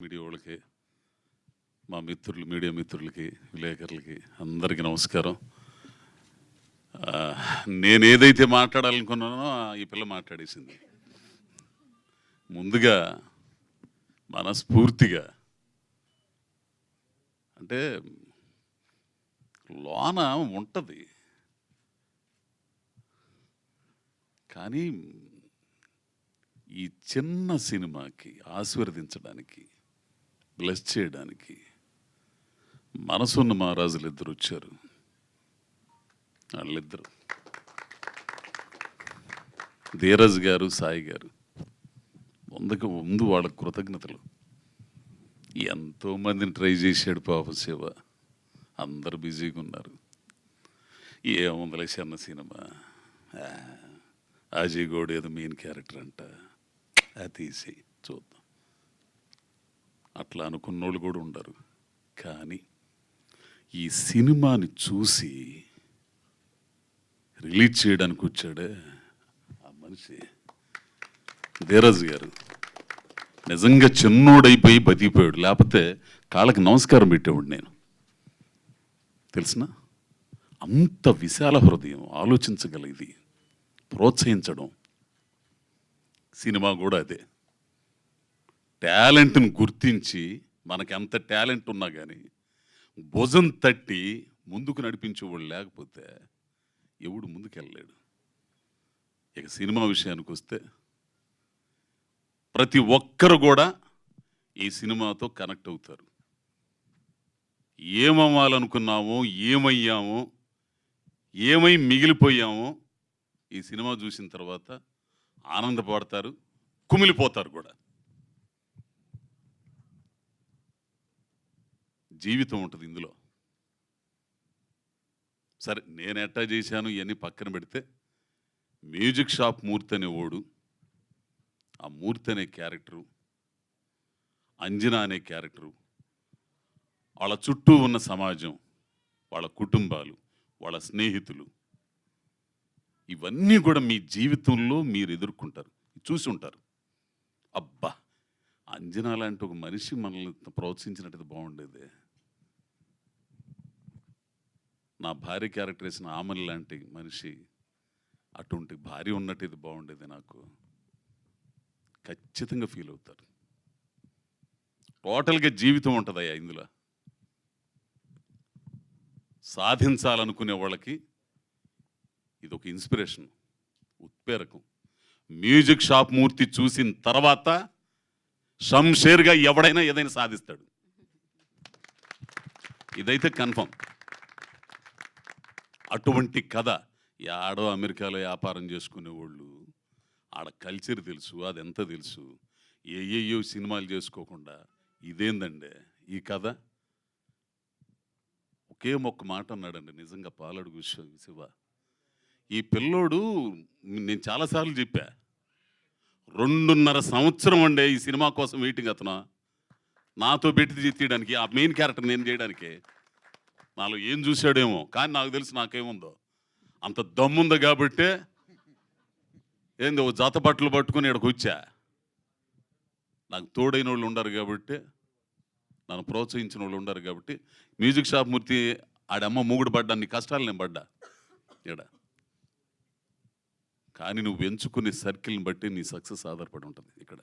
Media వాళ్ళకి మా మిత్రులు మీడియా మిత్రులకి విలేకరులకి అందరికీ నమస్కారం. నేను ఏదైతే మాట్లాడాలనుకున్నానో ఈ పిల్ల మాట్లాడేసింది. ముందుగా మనస్ఫూర్తిగా అంటే లోన ఉంటుంది. కానీ ఈ చిన్న సినిమాకి ఆశీర్వదించడానికి బ్లెస్ చేయడానికి మనసున్న మహారాజులు ఇద్దరు వచ్చారు. వాళ్ళిద్దరు. ధీరజ్ గారు సాయి గారు ముందుకు ముందు వాళ్ళ కృతజ్ఞతలు. ఎంతో మందిని ట్రై చేశాడు పాప శివ. అందరు బిజీగా ఉన్నారు. ఏముందలే చిన్న సినిమా. అజయ్ గౌడ్ ఏదో మెయిన్ క్యారెక్టర్ అంట. అది తీసి చూద్దాం. అట్లా అనుకున్నోళ్ళు కూడా ఉండరు. కానీ ఈ సినిమాని చూసి రిలీజ్ చేయడానికి వచ్చాడే ఆ మనిషి ధీరజ్ గారు. నిజంగా చిన్నోడైపోయి బతికిపోయాడు. లేకపోతే కాళ్ళకి నమస్కారం పెట్టేవాడు నేను. తెలిసిన? అంత విశాల హృదయం ఆలోచించగలిగింది ప్రోత్సహించడం. సినిమా కూడా అదే. టాలెంట్ని గుర్తించి మనకి ఎంత టాలెంట్ ఉన్నా కానీ భుజం తట్టి ముందుకు నడిపించేవాళ్ళు లేకపోతే ఎవడు ముందుకెళ్ళలేడు. ఇక సినిమా విషయానికి వస్తే ప్రతి ఒక్కరు కూడా ఈ సినిమాతో కనెక్ట్ అవుతారు. ఏమవ్వాలనుకున్నామో ఏమయ్యామో ఏమై మిగిలిపోయామో ఈ సినిమా చూసిన తర్వాత ఆనందపడతారు కుమిలిపోతారు కూడా. జీవితం ఉంటుంది ఇందులో. సరే నేను ఎట్టా చేశాను ఇవన్నీ పక్కన పెడితే మ్యూజిక్ షాప్ మూర్తి అనే ఓడు ఆ మూర్తి అనే క్యారెక్టరు అంజనా అనే క్యారెక్టరు వాళ్ళ చుట్టూ ఉన్న సమాజం వాళ్ళ కుటుంబాలు వాళ్ళ స్నేహితులు ఇవన్నీ కూడా మీ జీవితంలో మీరు ఎదుర్కొంటారు. చూసి ఉంటారు. అబ్బా! అంజనా లాంటి ఒక మనిషి మనల్ని ప్రోత్సహించినట్టు బాగుండేదే. నా భార్య క్యారెక్టర్ వేసిన ఆమె లాంటి మనిషి అటువంటి భార్య ఉన్నట్టు ఇది బాగుండేది నాకు. ఖచ్చితంగా ఫీల్ అవుతారు. టోటల్గా జీవితం ఉంటుందయ్యా ఇందులో. సాధించాలనుకునే వాళ్ళకి ఇది ఒక ఇన్స్పిరేషన్ ఉత్ప్రేరకం. మ్యూజిక్ షాప్ మూర్తి చూసిన తర్వాత షంషేర్గా ఎవడైనా ఏదైనా సాధిస్తాడు. ఇదైతే కన్ఫర్మ్. అటువంటి కథ ఆడో అమెరికాలో వ్యాపారం చేసుకునే వాళ్ళు ఆడ కల్చర్ తెలుసు అది ఎంత తెలుసు ఏ ఏయో సినిమాలు చేసుకోకుండా ఇదేందండి ఈ కథ? ఒకే ఒక్క మాట అన్నాడండి నిజంగా పాలడుగు శివ- శివ. ఈ పిల్లోడు నేను చాలాసార్లు చెప్పా రెండున్నర సంవత్సరం అండి ఈ సినిమా కోసం వెయిటింగ్ అతను. నాతో పెట్టి తీయడానికి ఆ మెయిన్ క్యారెక్టర్ నేను చేయడానికి. నాలో ఏం చూశాడేమో కానీ నాకు తెలిసి నాకేముందో. అంత దమ్ముంది కాబట్టే ఏంది ఓ జాత బట్టలు పట్టుకుని ఇక్కడికి వచ్చా. నాకు తోడైన వాళ్ళు ఉండరు కాబట్టి నన్ను ప్రోత్సహించిన వాళ్ళు ఉండరు కాబట్టి మ్యూజిక్ షాప్ మూర్తి ఆడమ్మ మూగుడు పడ్డా నీ కష్టాలు నేను పడ్డా. ఇక్కడ కానీ నువ్వు ఎంచుకునే సర్కిల్ని బట్టి నీ సక్సెస్ ఆధారపడి ఉంటుంది ఇక్కడ.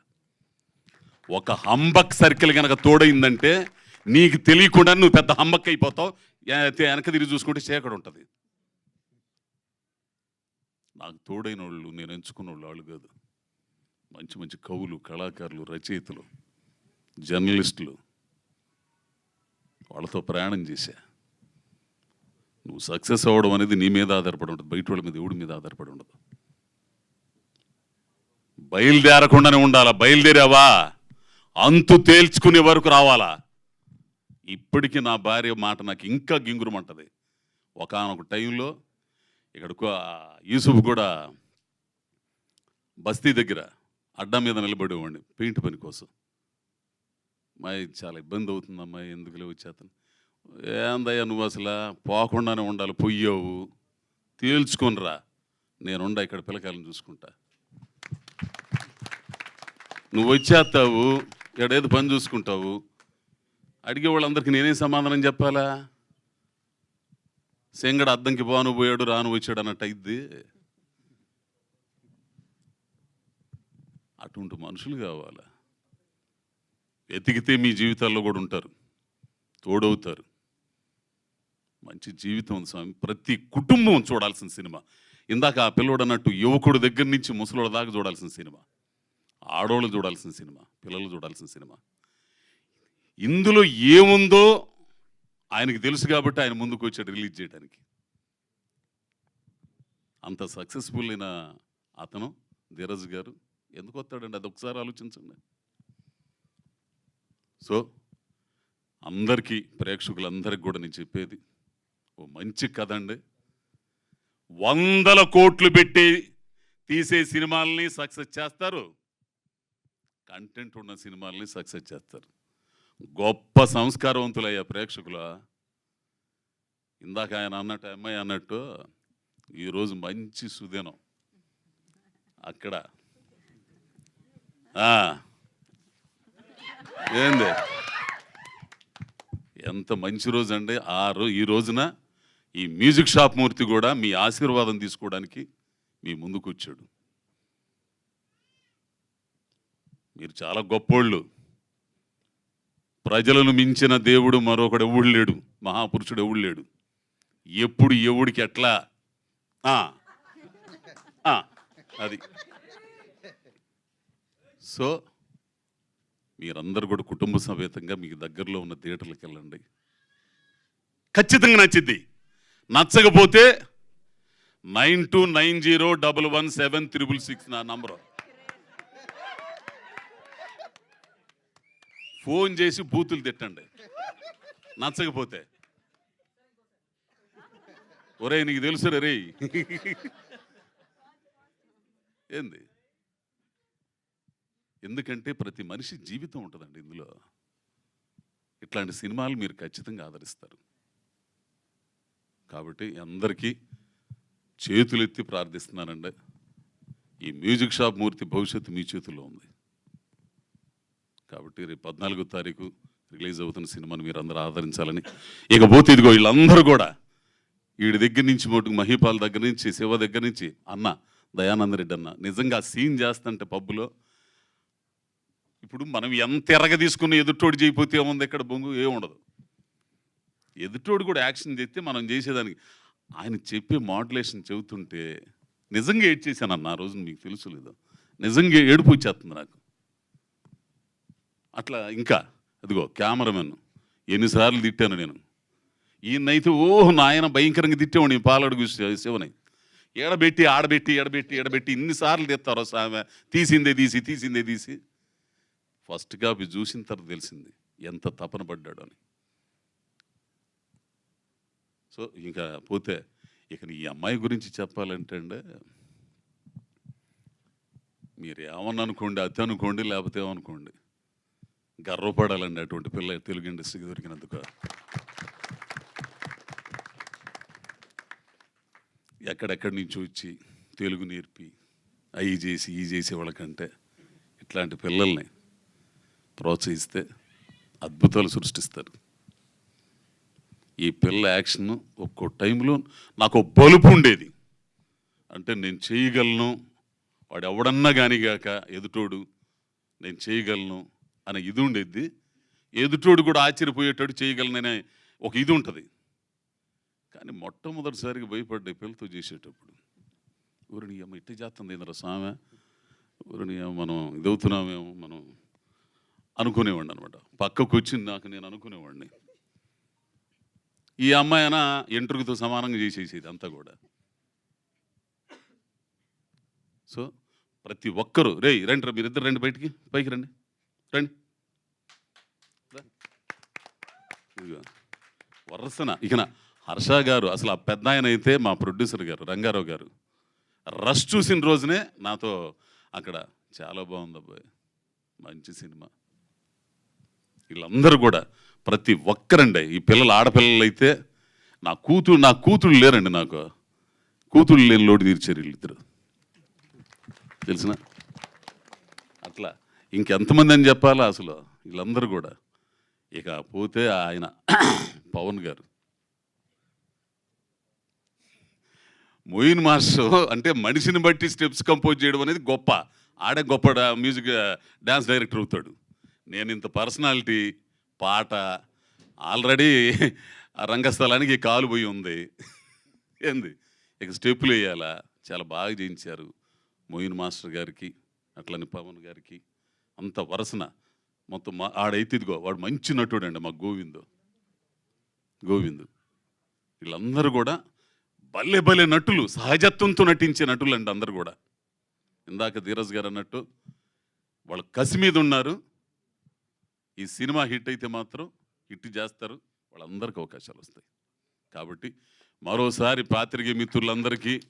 ఒక హంబక్ సర్కిల్ కనుక తోడైందంటే నీకు తెలియకుండా నువ్వు పెద్ద హంబక్ అయిపోతావు వెనక తిరిగి చూసుకుంటే చీకటి ఉంటుంది. నాకు తోడైన వాళ్ళు నేను ఎంచుకున్న వాళ్ళు వాళ్ళు కాదు. మంచి మంచి కవులు కళాకారులు రచయితలు జర్నలిస్టులు వాళ్ళతో ప్రయాణం చేశా. నువ్వు సక్సెస్ అవ్వడం అనేది నీ మీద ఆధారపడి ఉంటుంది బయట వాళ్ళ మీద ఎవడి మీద ఆధారపడి ఉండదు. బయలుదేరకుండానే ఉండాలా? బయలుదేరావా? అంతు తేల్చుకునే వరకు రావాలా? ఇప్పటికీ నా భార్య మాట నాకు ఇంకా గింగురమంటది. ఒకనొక టైంలో ఇక్కడకు యూసుఫ్ కూడా బస్తీ దగ్గర అడ్డా మీద నిలబడేవాడిని పెయింట్ పని కోసం. అమ్మాయి చాలా ఇబ్బంది అవుతుంది అమ్మాయి ఎందుకులే వచ్చేతను ఏందయ్యా నువ్వు అసలు? పోకుండానే ఉండాలి పొయ్యావు. తేల్చుకొనిరా. నేనుండా ఇక్కడ పిల్లకాయలను చూసుకుంటా. నువ్వు వచ్చేస్తావు ఇక్కడ ఏదో పని చూసుకుంటావు. అడిగే వాళ్ళందరికీ నేనేం సమాధానం చెప్పాలా? సెంగడ అద్దంకి పోను పోయాడు రాను వచ్చాడు అన్నట్టు అయింది అటువంటి మనుషులు కావాలా? వెతికితే మీ జీవితాల్లో కూడా ఉంటారు. తోడవుతారు. మంచి జీవితం ఉంది స్వామి. ప్రతి కుటుంబం చూడాల్సిన సినిమా. ఇందాక ఆ పిల్లోడు అన్నట్టు యువకుడు దగ్గర నుంచి ముసలోడు దాకా చూడాల్సిన సినిమా. ఆడోళ్ళు చూడాల్సిన సినిమా. పిల్లలు చూడాల్సిన సినిమా. ఇందులో ఏముందో ఆయనకి తెలుసు కాబట్టి ఆయన ముందుకు వచ్చాడు రిలీజ్ చేయడానికి. అంత సక్సెస్ఫుల్ అయిన అతను ధీరజ్ గారు ఎందుకు వస్తాడండి? అది ఒకసారి ఆలోచించండి. సో అందరికీ ప్రేక్షకులందరికీ కూడా నేను చెప్పేది ఓ మంచి కథ అండి. వందల కోట్లు పెట్టి తీసే సినిమాల్ని సక్సెస్ చేస్తారు. కంటెంట్ ఉన్న సినిమాల్ని సక్సెస్ చేస్తారు. గొప్ప సంస్కారవంతులయ్యా ప్రేక్షకుల? ఇందాక ఆయన అన్నట్టు అమ్మాయి అన్నట్టు ఈరోజు మంచి సుదినం. అక్కడ. ఏంది? ఎంత మంచి రోజు అండి. ఆ రో ఈ రోజున ఈ మ్యూజిక్ షాప్ మూర్తి కూడా మీ ఆశీర్వాదం తీసుకోవడానికి మీ ముందుకు వచ్చాడు మీరు చాలా గొప్పోళ్ళు. ప్రజలను మించిన దేవుడు మరొకడు ఎవడు లేడు? మహాపురుషుడు ఎవడు లేడు? ఎప్పుడు ఎవడికి ఎట్లా అది. సో మీరందరూ కూడా కుటుంబ సమేతంగా మీకు దగ్గరలో ఉన్న థియేటర్లకు వెళ్ళండి. ఖచ్చితంగా నచ్చింది నచ్చకపోతే nine two nine zero double one seven triple six నా నంబరు. ఫోన్ చేసి బూతులు తిట్టండి. నచ్చకపోతే. ఒరే నీకు తెలుసు రే ఏంది? ఎందుకంటే ప్రతి మనిషి జీవితం ఉంటుందండి ఇందులో. ఇట్లాంటి సినిమాలు మీరు ఖచ్చితంగా ఆదరిస్తారు. కాబట్టి అందరికీ చేతులెత్తి ప్రార్థిస్తున్నానండి. ఈ మ్యూజిక్ షాప్ మూర్తి భవిష్యత్తు మీ చేతుల్లో ఉంది. కాబట్టి రేపు పద్నాలుగో తారీఖు రిలీజ్ అవుతున్న సినిమాని మీరు అందరూ ఆదరించాలని ఇకపోతే ఇదిగో వీళ్ళందరూ కూడా వీడి దగ్గర నుంచి మటుకు మహిపాల్ దగ్గర నుంచి శివ దగ్గర నుంచి అన్న దయానంద రెడ్డి అన్న నిజంగా సీన్ చేస్తుంటే పబ్బులో ఇప్పుడు మనం ఎంత ఎరగ తీసుకుని ఎదుటోడు చేయకపోతే ఏముంది ఇక్కడ బొంగు? ఏముండదు ఎదుటోడు కూడా యాక్షన్ చేస్తే మనం చేసేదానికి. ఆయన చెప్పే మాడ్యులేషన్ చెబుతుంటే నిజంగా ఏడ్ చేశానన్న ఆ రోజు మీకు తెలుసు లేదు. నిజంగా ఏడుపు వచ్చేస్తుంది నాకు. అట్లా ఇంకా అదిగో కెమెరామెన్ ఎన్నిసార్లు తిట్టాను నేను. ఈయనైతే ఓ నాయన భయంకరంగా తిట్టేవాడిని పాలడుగు శివని. ఎడబెట్టి ఆడబెట్టి ఎడబెట్టి ఎడబెట్టి ఇన్నిసార్లు తెస్తారో సామె. తీసిందే తీసి తీసిందే తీసి. ఫస్ట్ కాపీ చూసిన తర్వాత తెలిసింది ఎంత తపన పడ్డాడు అని. సో ఇంకా పోతే ఇక ఈ అమ్మాయి గురించి చెప్పాలంటే అండి మీరు ఏమన్నా అనుకోండి అతి అనుకోండి లేకపోతే ఏమనుకోండి. గర్వపడాలండి అటువంటి పిల్ల తెలుగు ఇండస్ట్రీకి దొరికినందుకు. ఎక్కడెక్కడి నుంచి వచ్చి తెలుగు నేర్పి అవి చేసి ఈ చేసే వాళ్ళకంటే ఇట్లాంటి పిల్లల్ని ప్రోత్సహిస్తే అద్భుతాలు సృష్టిస్తారు. ఈ పిల్ల యాక్షన్ ఒక్కో టైంలో నాకు బలుపు ఉండేది. అంటే నేను చేయగలను వాడు ఎవడన్నా కానీ గాక ఎదుటోడు నేను చేయగలను అనే ఇది ఉండేది. ఎదుటోడు కూడా ఆశ్చర్యపోయేటట్టు చేయగలననే ఒక ఇది ఉంటుంది. కానీ మొట్టమొదటిసారిగా భయపడ్డా పిల్లలతో పిల్లతో చేసేటప్పుడు ఊరిని అమ్మ ఇట్టి చేస్తుంది ఇంద్ర సామె? ఊరిని మనం ఇదవుతున్నామేమో మనం అనుకునేవాడిని అనమాట పక్కకు వచ్చింది నాకు నేను అనుకునేవాడిని. ఈ అమ్మాయి అయినా ఎంట్రుకతో సమానంగా చేసేసేది అంతా కూడా. సో ప్రతి ఒక్కరూ రే రండి మీరిద్దరు రండి బయటికి పైకి రండి. రండి వరసన. ఇకన హర్ష గారు అసలు ఆ పెద్ద ఆయన అయితే మా ప్రొడ్యూసర్ గారు రంగారావు గారు. రష్ చూసిన రోజునే నాతో అక్కడ చాలా బాగుంది అబ్బాయి. మంచి సినిమా. వీళ్ళందరూ కూడా ప్రతి ఒక్కరండి ఈ పిల్లలు ఆడపిల్లలు అయితే నా కూతురు నా కూతుళ్ళు లేరండి నాకు. కూతుళ్ళు లేని లోటు తీర్చారు వీళ్ళిద్దరు. తెలిసిన? ఇంకెంతమంది అని చెప్పాలా అసలు? వీళ్ళందరూ కూడా. ఇక పోతే ఆయన పవన్ గారు. మొయిన్ మాస్టర్ అంటే మనిషిని బట్టి స్టెప్స్ కంపోజ్ చేయడం అనేది గొప్ప. ఆడే గొప్ప మ్యూజిక్ డ్యాన్స్ డైరెక్టర్ అవుతాడు. నేను ఇంత పర్సనాలిటీ పాట ఆల్రెడీ రంగస్థలానికి కాలు పోయి ఉంది. ఏంది? ఇక స్టెప్పులు వేయాలా? చాలా బాగా చేయించారు మొయిన్ మాస్టర్ గారికి అట్లని పవన్ గారికి. అంత వరసన మొత్తం మా ఆడైతే ఇదిగో వాడు మంచి నటుడు అండి మా గోవిందు. గోవిందు. వీళ్ళందరూ కూడా భలే భలే నటులు సహజత్వంతో నటించే నటులు అండి అందరు కూడా. ఇందాక ధీరజ్ గారు అన్నట్టు వాళ్ళు కసి మీద ఉన్నారు. ఈ సినిమా హిట్ అయితే మాత్రం హిట్ చేస్తారు. వాళ్ళందరికీ అవకాశాలు వస్తాయి. కాబట్టి మరోసారి పాత్రికేయ మిత్రులందరికీ